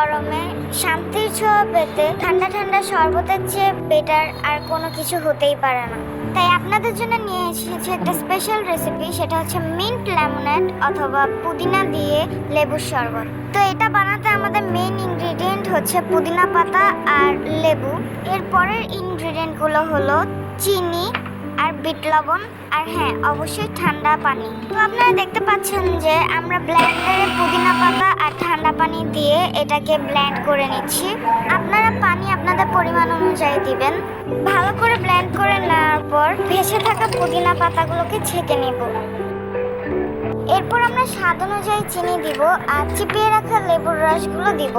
গরমে শান্তির ছোঁয়া পেতে ঠান্ডা ঠান্ডা শরবতের চেয়ে বেটার আর কোনো কিছু হতেই পারে না। তাই আপনাদের জন্য নিয়ে এসেছি একটা স্পেশাল রেসিপি সেটা হচ্ছে মিন্ট লেমনেড অথবা পুদিনা দিয়ে লেবুর শরবত। তো এটা বানাতে আমাদের মেইন ইনগ্রিডিয়েন্ট হচ্ছে পুদিনা পাতা আর লেবু। এর পরের ইনগ্রেডিয়েন্টগুলো হলো চিনি আর বিট লবণ। আর হ্যাঁ অবশ্যই ঠান্ডা পানি। তো আপনারা দেখতে পাচ্ছেন যে আমরা ব্লেন্ডারে পুদিনা পাতা ঠান্ডা পানি দিয়ে এটাকে ব্ল্যান্ড করে নিচ্ছি। আপনারা পানি আপনাদের পরিমাণ অনুযায়ী দিবেন। ভালো করে ব্ল্যান্ড করে নেওয়ার পর ভেসে থাকা পুদিনা পাতাগুলোকে ছেঁকে নেব। এরপর আমরা স্বাদ অনুযায়ী চিনি দিব আর চিপিয়ে রাখা লেবুর রসগুলো দিব।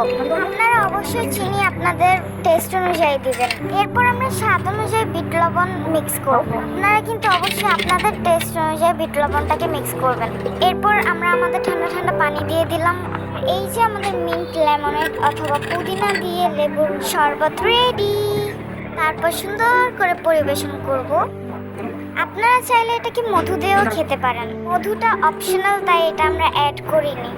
আপনারা অবশ্যই চিনি আপনাদের টেস্ট অনুযায়ী দিবেন। এরপর আমরা স্বাদ অনুযায়ী বিট লবণ মিক্স করব। আপনারা কিন্তু অবশ্যই আপনাদের টেস্ট অনুযায়ী বিট লবণটাকে মিক্স করবেন। এরপর আমরা আমাদের ঠান্ডা ঠান্ডা পানি দিয়ে দিলাম। এই যে আমাদের মিন্ট লেমনেড অথবা পুদিনা দিয়ে লেবুর শরবত রেডি তারপর সুন্দর করে পরিবেশন করব। আপনারা চাইলে এটা কি মধু দিয়েও খেতে পারেন। মধুটা অপশনাল তাই এটা আমরা অ্যাড করিনি।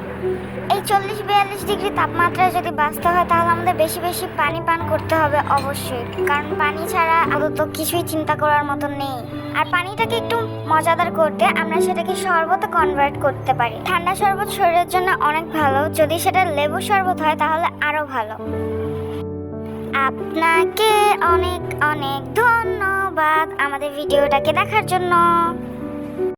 এই চল্লিশ বিয়াল্লিশ ডিগ্রি তাপমাত্রায় যদি বাঁচতে হয় তাহলে আমাদের বেশি বেশি পানি পান করতে হবে অবশ্যই। কারণ পানি ছাড়া আদত কিছুই চিন্তা করার মতো নেই। আর পানিটাকে একটু মজাদার করতে আমরা সেটাকে শরবতে কনভার্ট করতে পারি। ঠান্ডা শরবত শরীরের জন্য অনেক ভালো। যদি সেটা লেবু শরবত হয় তাহলে আরও ভালো। আপনাকে অনেক অনেক ধন্যবাদ আমাদের ভিডিওটাকে দেখার জন্য।